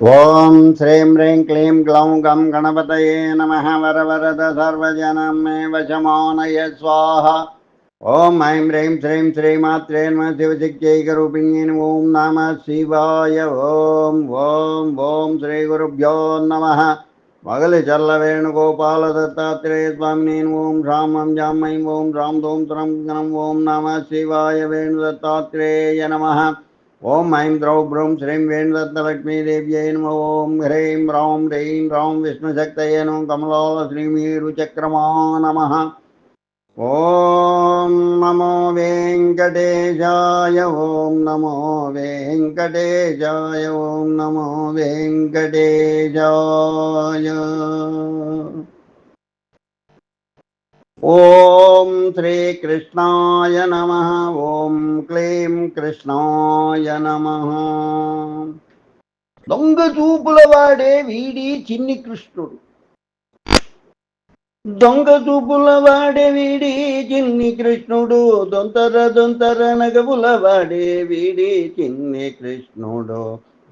ఓం శ్రీం హ్రీం క్లీం గ్లౌం గం గణపతయే నమ వరవరద సర్వజనం మే వశమానయ స్వాహ. ఓం ఐం హ్రీం శ్రీం శ్రీమాత్రే నమ శివశక్త్యైకరూపిణ్యే ఓం నమ శివాయ. ఓం ఓం ఓం శ్రీ గురుభ్యో నమ. మగలి చల్ల వేణుగోపాల దత్తాత్రేయ స్వామిని ఓం రామం జామై ఓం రామ్ ధూం త్రం గణం ఓం నమ శివాయ వేణు దత్తాత్రేయ నమ. ॐ ऐं द्रौ ब्रूं श्रीं वेणुरत्नलक्ष्मीदेव्यै नम ॐ ह्रीं रौं ह्रीं रौं विष्णुशक्तये नम कमलालश्रीमिरुचक्रमा नमः ॐ नमो वेङ्कटेशाय ॐ नमो वेङ्कटेशाय ॐ नमो वेङ्कटेशाय। ఓం శ్రీ కృష్ణాయ నమ. ఓం క్లీం కృష్ణాయ నమ. దొంగ చూపుల వాడే వీడి చిన్ని కృష్ణుడు. దొంగ చూపుల వాడే వీడి చిన్ని కృష్ణుడు. దొంతర దొంతర నగబుల వాడే వీడి చిన్ని కృష్ణుడు.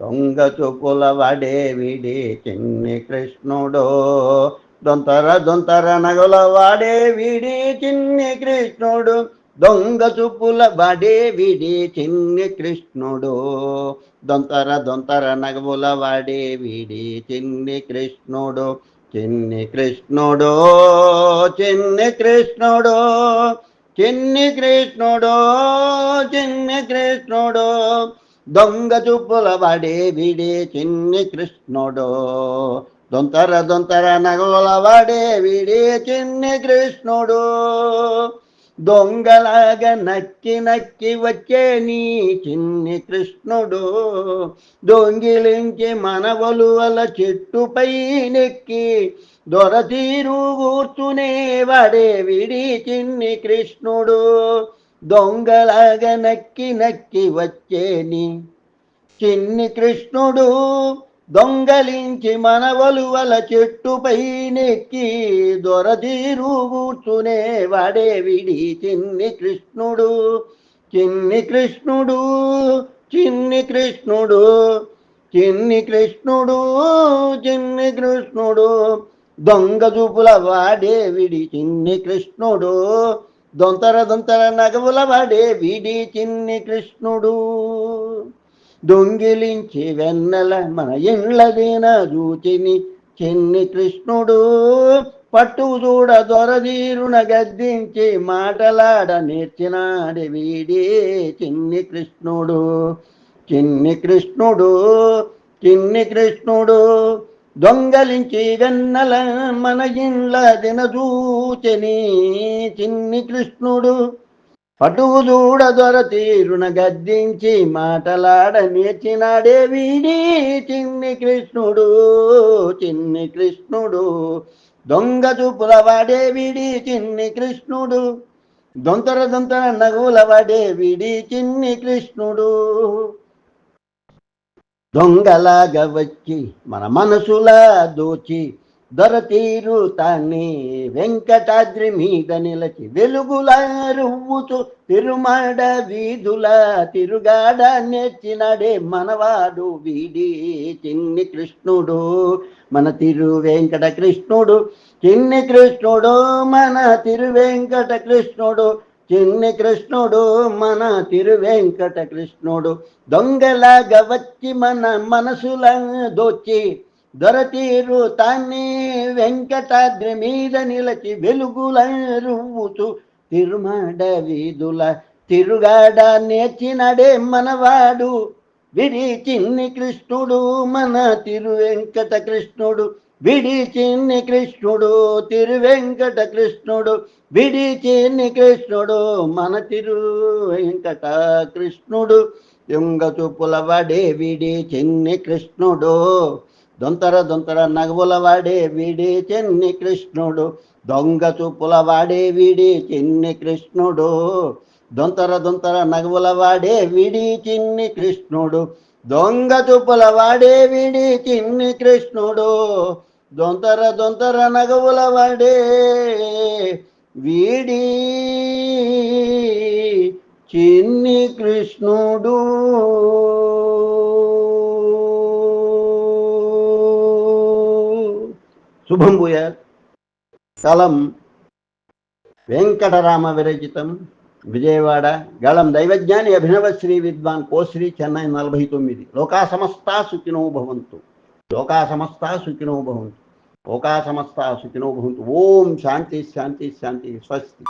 దొంగ చూపుల వాడే వీడి చిన్ని కృష్ణుడు. దొంతర దొంతర నగల వాడే వీడి చిన్ని కృష్ణుడు. దొంగ చూపుల వాడే వీడి చిన్ని కృష్ణుడు. దొంతర దొంతర నగముల వాడే వీడి చిన్ని కృష్ణుడు. చిన్ని కృష్ణుడు చిన్ని కృష్ణుడు. చిన్ని కృష్ణుడు చిన్ని కృష్ణుడు. దొంగ చూపుల వాడే వీడి చిన్ని కృష్ణుడు. దొంతర దొంతర నగల వాడే వీడి చిన్ని కృష్ణుడు. దొంగలాగా నక్కి నక్కి వచ్చే నీ చిన్ని కృష్ణుడు. దొంగిలించి మనవలువల చెట్టుపై నెక్కి దొరతీరు కూర్చునే వాడే విడి చిన్ని కృష్ణుడు. దొంగలాగా నక్కి నక్కి వచ్చేని చిన్ని కృష్ణుడు. దొంగలించి మనవలువల చెట్టుపై నెక్కి దొరదీరు కూర్చునే వాడే విడి చిన్ని కృష్ణుడు. చిన్ని కృష్ణుడు చిన్ని కృష్ణుడు చిన్ని కృష్ణుడు చిన్ని కృష్ణుడు. దొంగ చూపుల వాడే విడి చిన్ని కృష్ణుడు. దొంతర దొంతర నగవుల వాడే విడి చిన్ని కృష్ణుడు. దొంగిలించి వెన్నెల మన ఇండ్లదిన చూచిని చిన్ని కృష్ణుడు పట్టు చూడ దొరదీరున గద్దించి మాటలాడ నేర్చినాడు వీడే చిన్ని కృష్ణుడు. చిన్ని కృష్ణుడు చిన్ని కృష్ణుడు దొంగలించి వెన్నెల మన ఇండ్ల దినచూచని చిన్ని కృష్ణుడు. పటువు దొర తీరున గద్దించి మాటలాడ నేర్చినాడే వీడి చిన్ని కృష్ణుడు చిన్ని కృష్ణుడు. దొంగ చూపుల వాడే వీడి చిన్ని కృష్ణుడు. దొంతర దొంతర నగుల వాడే వీడి చిన్ని కృష్ణుడు. దొంగలాగా వచ్చి మన మనసులా దోచి దొరతీరు తాన్ని వెంకటాద్రి మీద నిలచి వెలుగుల రువ్వుతూ తిరుమాడ వీధుల తిరుగాడ నేర్చినడే మనవాడు వీడి చిన్ని కృష్ణుడు. మన తిరు వెంకట కృష్ణుడు చిన్ని కృష్ణుడు మన తిరు వెంకట కృష్ణుడు చిన్ని కృష్ణుడు మన తిరు వెంకట కృష్ణుడు. దొంగలాగా వచ్చి మన మనసుల దోచి దొరతీరు తన్నే వెంకటాద్రి మీద నిలచి వెలుగుల రువ్వుతూ తిరుమడ వీధుల తిరుగాడ నేర్చినడే మనవాడు. విడి చిన్ని కృష్ణుడు మన తిరు వెంకట కృష్ణుడు. విడి చిన్ని కృష్ణుడు తిరు వెంకట కృష్ణుడు. విడి చిన్ని కృష్ణుడు మన తిరు వెంకట కృష్ణుడు. యుంగ చూపుల వడే విడి చిన్ని కృష్ణుడు. దొంతర దొంతర నగవుల వాడే వీడి చిన్ని కృష్ణుడు. దొంగ చూపుల వాడే వీడి చిన్ని కృష్ణుడు. దొంతర దొంతర నగవుల వాడే వీడి చిన్ని కృష్ణుడు. దొంగ చూపులవాడే వీడి చిన్ని కృష్ణుడు. దొంతర దొంతర నగవుల వాడే వీడి చిన్ని కృష్ణుడు. శుభం భూయాత్ స్థలం వెంకటరామ విరచితం విజయవాడ గళం దైవజ్ఞాని అభినవ శ్రీ విద్వాన్ కోశ్రీ చెన్నై నలభై తొమ్మిది లోకా సమస్తా సుఖినో భవంతు లోకా సమస్తా సుఖినో భవంతు లోకా సమస్తా సుఖినో భవంతు ఓం శాంతి శాంతి శాంతి స్వస్తి